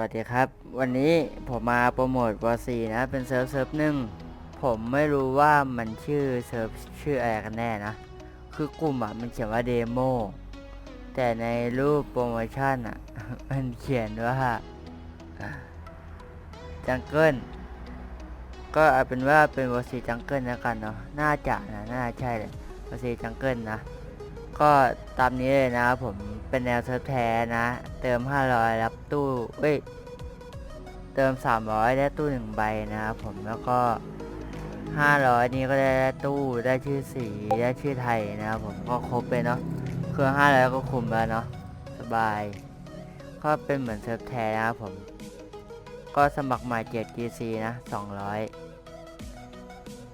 วัสดีครับ วันนี้ผมมาโปรโมทวอซีนะ เป็นเซิร์ฟเซิร์ฟหนึ่งผมไม่รู้ว่ามันชื่อเซิร์ฟชื่ออะไรกันแน่นะ คือกลุ่มอะมันเขียนว่าเดโมแต่ในรูปโปรโมชั่นอะ มันเขียนว่าจังเกิลก็เอาเป็นว่าเป็นวอซีจังเกิลแล้วกันเนาะน่าจะนะน่าใช่เลยวอซีจังเกิลนะ ก็ตามนี้เลยนะครับผมเป็นแนวเซิร์ฟแท้นะ เติม 500 รับตู้เอ้ย เติม 300 ได้ตู้ 1 ใบนะครับผมแล้วก็ 500 นี้ก็ได้ตู้ได้ชื่อสีได้ชื่อไทยนะครับผมก็ครบเลยเนาะเครื่อง500 ก็คุมแล้วเนาะสบาย ก็เป็นเหมือนเซิร์ฟแท้นะครับผม ก็สมัครใหม่7 GC นะ 200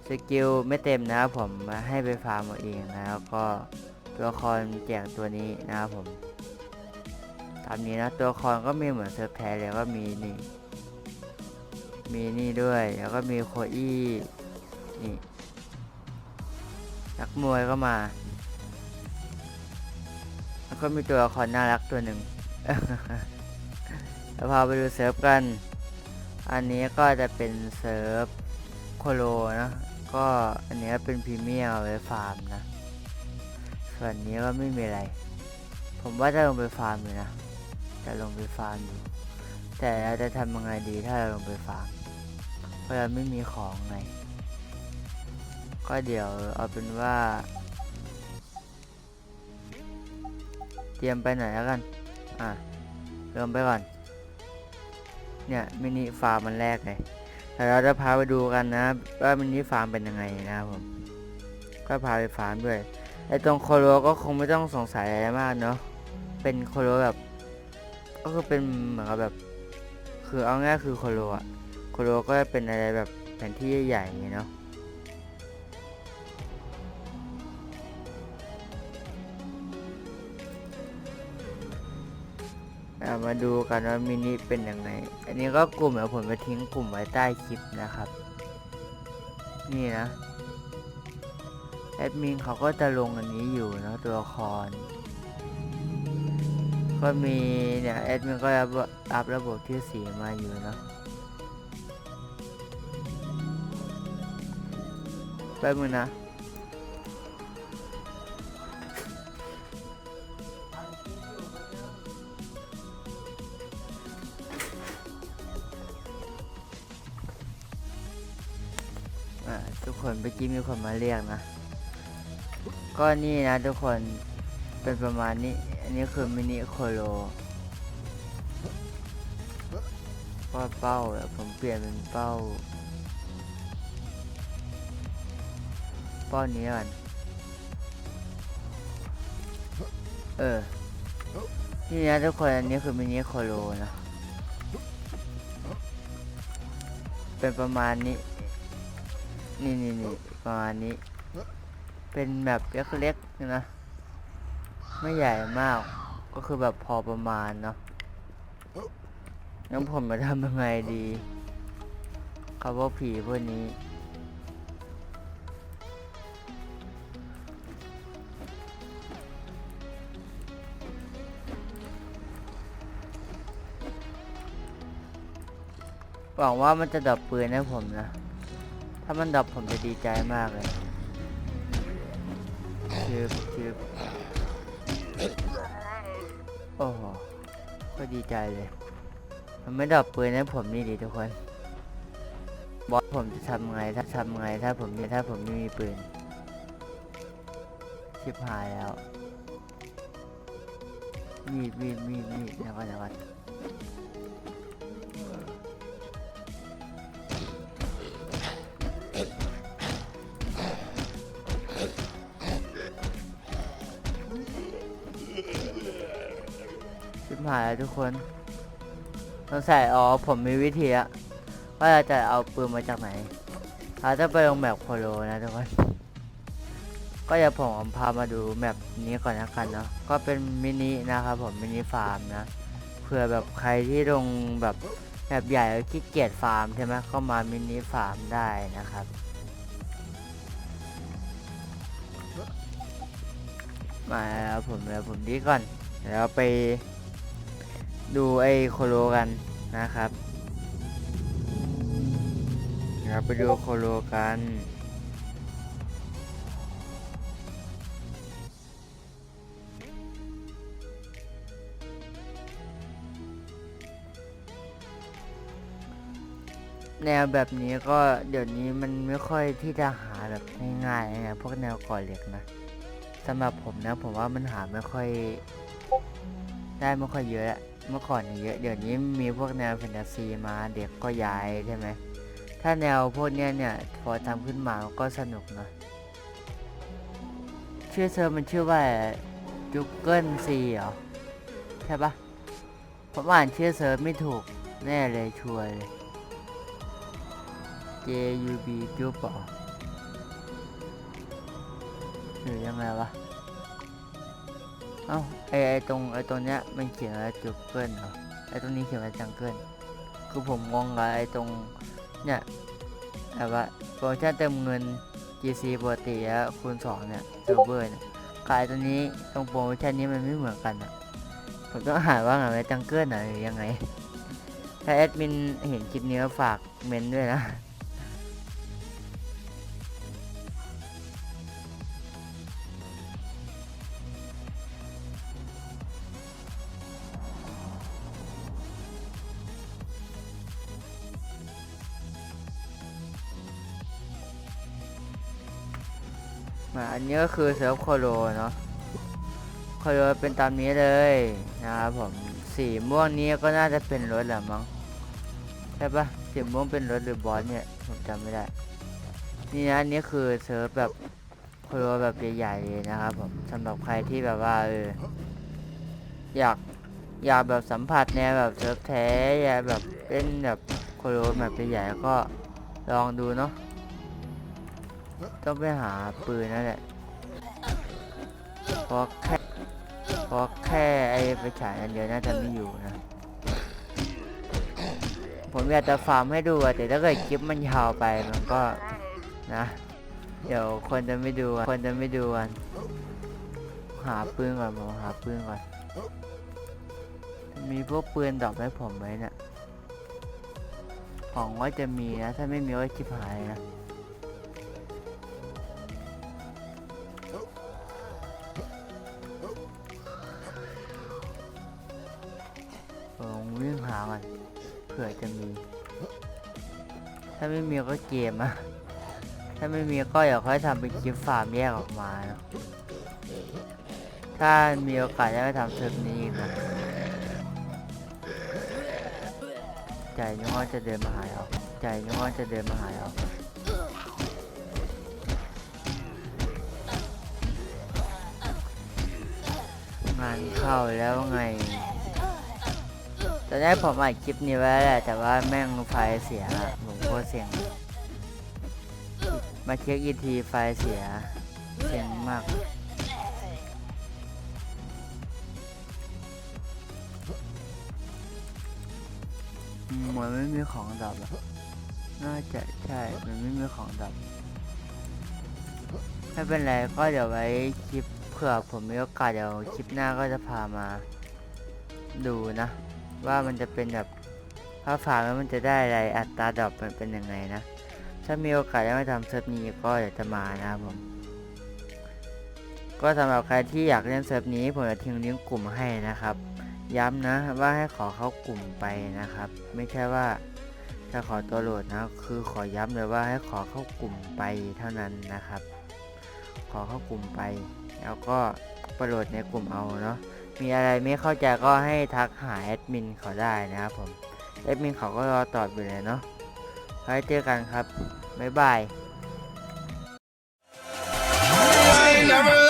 สกิลไม่เต็มนะครับผมมาให้ไปฟาร์มเอาเองนะแล้วก็ ตัวละครแจกตัวนี้นะครับผม ตามนี้นะตัวละครก็มีเหมือนเซิร์ฟแท้เลยก็มีนี่ มีนี่ด้วย แล้วก็มีโคอี้นี่นักมวยก็มา แล้วก็มีตัวละครน่ารักตัวหนึ่งแล้วพาไปดูเซิร์ฟกัน อันนี้ก็จะเป็นเซิร์ฟโคโลนะ ก็อันนี้เป็นพรีเมียมเอาไว้ฟาร์มนะ ส่วนนี้ก็ไม่มีอะไร ผมว่าจะลงไปฟาร์มอยู่นะ จะลงไปฟาร์มอยู่ แต่เราจะทำยังไงดีถ้าเราลงไปฟาร์ม เพราะเราไม่มีของไง ก็เดี๋ยวเอาเป็นว่า เตรียมไปหน่อยแล้วกัน อะเริ่มไปก่อน เนี่ยมินิฟาร์มมันแรกเลยแต่เราจะพาไปดูกันนะ ว่ามินิฟาร์มเป็นยังไงนะครับผม ก็พาไปฟาร์มด้วย ไอตรงโคโรก็คงไม่ต้องสงสัยอะไรมากเนาะ เป็นโคโรแบบ ก็คือเป็นเหมือนกับแบบ คือเอาง่ายคือโคโรอะโคโรก็จะเป็นอะไรแบบแผนที่ใหญ่ๆอย่างเนาะมาดูกันว่ามินิเป็นยังไง อันนี้ก็กลุ่มเดี๋ยวผมไปทิ้งกลุ่มไว้ใต้คลิปนะครับ นี่นะ แอดมินเขาก็จะลงอันนี้อยู่นะตัวละคร ก็มีเนี่ยแอดมินก็อัพอัพระบบที่สีมาอยู่นะแป๊บนึงนะทุกคนเมื่อกี้มีคนมาเรียกนะ ก็นี่นะทุกคนเป็นประมาณนี้ อันนี้คือมินิโคโลก็เป้าแบบผมเปลี่ยนเป็นเป้า เป้านี้ก่อนเออ นี่นะทุกคน อันนี้คือมินิโคโลนะ เป็นประมาณนี้ นี่นี่นี่ประมาณนี้ เป็นแบบเล็กๆนะ ไม่ใหญ่มาก ก็คือแบบพอประมาณเนาะงั้นผมจะทำยังไงดีกับพวกผีพวกนี้ หวังว่ามันจะดับปืนให้ผมนะ ถ้ามันดับผมจะดีใจมากเลย ชืบชืบโอ้โหก็ดีใจเลย มันไม่ดับปืนให้ผมนี่ดิทุกคน บอสผมจะทำไงถ้าทำไงถ้าผมถ้าผมไม่มีปืน ชิบหายแล้ว มีดมีดมีดมีดเดี๋ยวก่อนเดี๋ยวก่อนชิบ หายแล้วทุกคนสงสัยอ๋อผมมีวิธีอะว่าเราจะเอาปืนมาจากไหนเราจะไปลงแมปโคโลนะทุกคนก็อย่าผมพามาดูแมปนี้ก่อนนะกันเนาะก็เป็นมินินะครับผมมินิฟาร์มนะเผื่อแบบใครที่ลงแบบแมปใหญ่แล้วขี้เกียจฟาร์มใช่ไหมก็มามินิฟาร์มได้นะครับมาแล้วผมแล้วผมดีก่อนเดี๋ยวไป ดูไอ้โคโลกันนะครับเดี๋ยวไปดูโคโลกันแนวแบบนี้ก็เดี๋ยวนี้มันไม่ค่อยที่จะหาแบบง่ายๆนะพวกแนวก่อเหล็กนะสำหรับผมนะผมว่ามันหาไม่ค่อย ได้ไม่ค่อยเยอะอะ เมื่อก่อนเยอะเดี๋ยวนี้มีพวกแนวแฟนตาซีมาเด็กก็ย้ายใช่ไหมถ้าแนวพวกเนี้ยเนี่ยพอทำขึ้นมาก็สนุกนะชื่อเซิร์มันชื่อว่าจุกเกิลซีเหรอใช่ปะผมอ่านชื่อเซิร์ฟไม่ถูกแน่เลยชัวร์เลย J U B จุ๊บเหรอหรือยังไงวะ เอ้าไอไอตรงไอตรงเนี้ยมันเขียนว่าจุกเกิลเหรอไอตรงนี้เขียนว่าจังเกิลคือผมงงกับไอตรงเนี่ยแบบว่าโปรโมชั่นเติมเงิน GC ปกติแล้วคูณ2เนี่ยเซิร์ฟเวอร์เนี่ยกายตัวนี้ตรงโปรโมชั่นนี้มันไม่เหมือนกันอะผมต้องหาว่าไงไอจังเกิลหรือยังไงถ้าแอดมินเห็นคลิปนี้ก็ฝากเมนด้วยนะ มาอันนี้ก็คือเซิร์ฟโคโลเนาะโคโลเป็นตามนี้เลยนะครับผมสีม่วงนี้ก็น่าจะเป็นรถแหละมั้งใช่ปะสีม่วงเป็นรถหรือบอสเนี่ยผมจำไม่ได้ นี่นะอันนี้คือเซิร์ฟแบบโคโลแบบใหญ่ๆเลยนะครับผมสำหรับใครที่แบบว่าเอออยากอยากแบบสัมผัสแนวแบบเซิร์ฟแท้อยากแบบเล่นแบบโคโลแบบใหญ่ๆก็ลองดูเนาะ ต้องไปหาปืนนั่นแหละพราะแค่พราะแค่ไอ้ไปฉายอันเดียวน่าจะไม่อยู่นะ ผมอยากจะฟาร์มให้ดูแต่ถ้าเกิดคลิปมันยาวไปมันก็นะ เดี๋ยวคนจะไม่ดูคนจะไม่ดูกันหาปืนก่อนผมหาปืนก่อน มีพวกปืนดอปให้ผมไหมเนี่ยของว่าจะมีนะ ถ้าไม่มีก็ชิบหายนะ เผื่อจะมี ถ้าไม่มีก็เกมอะถ้าไม่มีก็อย่าค่อยทำเป็นคลิปฟาร์มแยกออกมานะถ้ามีโอกาสจะไปทำเซิร์ฟนี้อีกนะใจนึกว่าจะเดินมาหาเราใจนึกว่าจะเดินมาหาเรางานเข้าแล้วไง ตอนแรกผมอัดคลิปนี้ไว้แหละแต่ว่าแม่งไฟเสียผมโคตรเสียง มาเช็คอีกทีไฟเสีย เสียงมากมเหมือนไม่มีของดับอะน่าจะใช่ มันไม่มีของดับ ไม่เป็นไรก็เดี๋ยวไว้คลิปเผื่อผมมีโอกาสเดี๋ยวคลิปหน้าก็จะพามาดูนะ ว่ามันจะเป็นแบบถ้าฝากแล้วมันจะได้อะไรอัตราดรอปมันเป็นยังไงนะ ถ้ามีโอกาสได้มาทำเซิร์ฟนี้ก็เดี๋ยวจะมานะครับผม ก็สำหรับใครที่อยากเล่นเซิร์ฟนี้ผมจะทิ้งลิงก์กลุ่มให้นะครับ ย้ำนะว่าให้ขอเข้ากลุ่มไปนะครับ ไม่ใช่ว่าจะขอตัวโหลดนะ คือขอย้ำเลยว่าให้ขอเข้ากลุ่มไปเท่านั้นนะครับ ขอเข้ากลุ่มไป แล้วก็ประโหลดในกลุ่มเอาเนาะ มีอะไรไม่เข้าใจก็ให้ทักหาแอดมินเขาได้นะครับผม แอดมินเขาก็รอตอบอยู่เลยเนาะไว้เจอกันครับ บ๊ายบาย I never